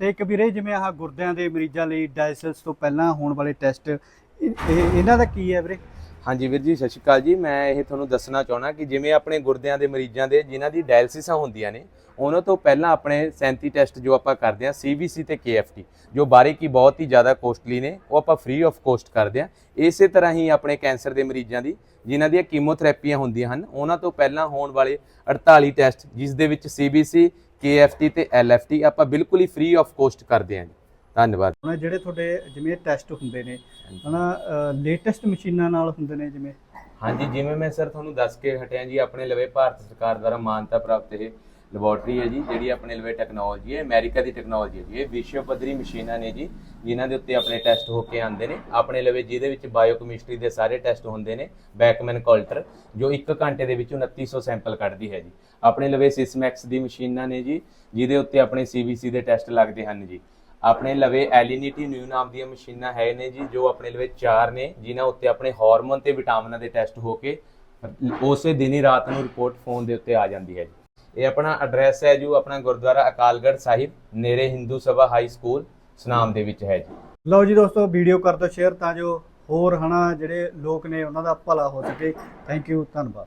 ਤੇ ਇੱਕ ਵੀਰੇ ਜਿਵੇਂ ਆਹ ਗੁਰਦਿਆਂ ਦੇ ਮਰੀਜ਼ਾਂ ਲਈ ਡਾਇਲਿਸਿਸ ਤੋਂ ਪਹਿਲਾਂ ਹੋਣ ਵਾਲੇ ਟੈਸਟ ਇਹਨਾਂ ਦਾ ਕੀ ਹੈ ਵੀਰੇ? ਹਾਂਜੀ ਵੀਰ ਜੀ, ਸਤਿ ਸ਼੍ਰੀ ਅਕਾਲ ਜੀ। ਮੈਂ ਇਹ ਤੁਹਾਨੂੰ ਦੱਸਣਾ ਚਾਹਣਾ ਕਿ ਜਿਵੇਂ ਆਪਣੇ ਗੁਰਦਿਆਂ ਦੇ ਮਰੀਜ਼ਾਂ ਦੇ ਜਿਨ੍ਹਾਂ ਦੀ ਡਾਇਲਿਸਿਸਾਂ ਹੁੰਦੀਆਂ ਨੇ, ਉਹਨਾਂ ਤੋਂ ਪਹਿਲਾਂ ਆਪਣੇ 37 ਟੈਸਟ ਜੋ ਆਪਾਂ ਕਰਦੇ ਹਾਂ CBC ਤੇ KFT ਜੋ ਬਾਰੀਕੀ ਬਹੁਤ ਹੀ ਜ਼ਿਆਦਾ ਕੋਸਟਲੀ ਨੇ, ਉਹ ਆਪਾਂ ਫ੍ਰੀ ਆਫ ਕੋਸਟ ਕਰਦੇ ਹਾਂ। ਇਸੇ ਤਰ੍ਹਾਂ ਹੀ ਆਪਣੇ ਕੈਂਸਰ ਦੇ ਮਰੀਜ਼ਾਂ ਦੀ, ਜਿਨ੍ਹਾਂ ਦੀਆਂ ਕੀਮੋਥੈਰੇਪੀਆਂ ਹੁੰਦੀਆਂ ਹਨ, ਉਹਨਾਂ ਤੋਂ ਪਹਿਲਾਂ ਹੋਣ ਵਾਲੇ 48 ਟੈਸਟ ਜਿਸ ਦੇ ਵਿੱਚ CBC KFT ਤੇ LFT ਆਪਾਂ ਬਿਲਕੁਲ ਹੀ ਫ੍ਰੀ ਆਫ ਕੋਸਟ ਕਰਦੇ ਹਾਂ ਜੀ। ਧੰਨਵਾਦ। ਹੁਣ ਜਿਹੜੇ ਤੁਹਾਡੇ ਜਿਵੇਂ ਟੈਸਟ ਹੁੰਦੇ ਨੇ ਹਨਾ ਲੇਟੈਸਟ ਮਸ਼ੀਨਾਂ ਨਾਲ ਹੁੰਦੇ ਨੇ ਜਿਵੇਂ। ਹਾਂਜੀ ਜਿਵੇਂ ਮੈਂ ਸਰ ਤੁਹਾਨੂੰ ਦੱਸ ਕੇ ਹਟਿਆ ਜੀ ਆਪਣੇ ਲਵੇ ਭਾਰਤ ਸਰਕਾਰ ਦੁਆਰਾ ਮਾਨਤਾ ਪ੍ਰਾਪਤ ਇਹ ਲੈਬੋਰਟਰੀ ਹੈ ਜੀ, ਜਿਹੜੀ ਆਪਣੇ ਲਵੇ ਟੈਕਨੋਲੋਜੀ ਹੈ, ਅਮਰੀਕਾ ਦੀ ਟੈਕਨੋਲੋਜੀ ਹੈ ਜੀ। ਇਹ ਵਿਸ਼ਵ ਪੱਧਰੀ ਮਸ਼ੀਨਾਂ ਨੇ ਜੀ, ਜਿਨ੍ਹਾਂ ਦੇ ਉੱਤੇ ਆਪਣੇ ਟੈਸਟ ਹੋ ਕੇ ਆਉਂਦੇ ਨੇ। ਆਪਣੇ ਲਵੇ ਜਿਹਦੇ ਵਿੱਚ ਬਾਇਓ ਬਾਇਓਕੈਮਿਸਟਰੀ ਦੇ ਸਾਰੇ ਟੈਸਟ ਹੁੰਦੇ ਨੇ ਬੈਕਮੈਨ ਕੋਲਟਰ ਜੋ 1 ਘੰਟੇ ਦੇ ਵਿੱਚ 2900 ਸੈਂਪਲ ਕੱਢਦੀ ਹੈ ਜੀ। ਆਪਣੇ ਲਵੇ ਸਿਸਮੈਕਸ ਦੀ ਮਸ਼ੀਨਾਂ ਨੇ ਜੀ, ਜਿਹਦੇ ਉੱਤੇ ਆਪਣੇ ਸੀਬੀਸੀ ਦੇ ਟੈਸਟ ਲੱਗਦੇ ਹਨ ਜੀ। ਆਪਣੇ ਲਵੇ ਐਲਿਨਿਟੀ ਨਿਊ ਨਾਮ ਦੀਆਂ ਮਸ਼ੀਨਾਂ ਹੈ ਨੇ ਜੀ, ਜੋ ਆਪਣੇ ਲਵੇ ਚਾਰ ਨੇ, ਜਿਨ੍ਹਾਂ ਉੱਤੇ ਆਪਣੇ ਹਾਰਮੋਨ ਤੇ ਵਿਟਾਮਿਨਾਂ ਦੇ ਟੈਸਟ ਹੋ ਕੇ, ਉਸੇ ਦਿਨ ਹੀ ਰਾਤ ਨੂੰ ਰਿਪੋਰਟ ਫੋਨ ਦੇ ਉੱਤੇ ਆ ਜਾਂਦੀ ਹੈ ਜੀ। ਇਹ ਆਪਣਾ ਐਡਰੈਸ ਹੈ ਜੋ ਆਪਣਾ ਗੁਰਦੁਆਰਾ ਅਕਾਲਗੜ੍ਹ ਸਾਹਿਬ, ਨੇੜੇ ਹਿੰਦੂ ਸਭਾ ਹਾਈ ਸਕੂਲ ਸੁਨਾਮ ਦੇ ਵਿੱਚ ਹੈ ਜੀ। ਲਓ ਜੀ ਦੋਸਤੋ ਵੀਡੀਓ ਕਰ ਦਿਓ ਸ਼ੇਅਰ ਤਾਂ ਜੋ ਹੋਰ ਹਨਾ ਜਿਹੜੇ ਲੋਕ ਨੇ ਉਹਨਾਂ ਦਾ ਭਲਾ ਹੋ ਸਕੇ। ਥੈਂਕ ਯੂ ਧੰਨਵਾਦ।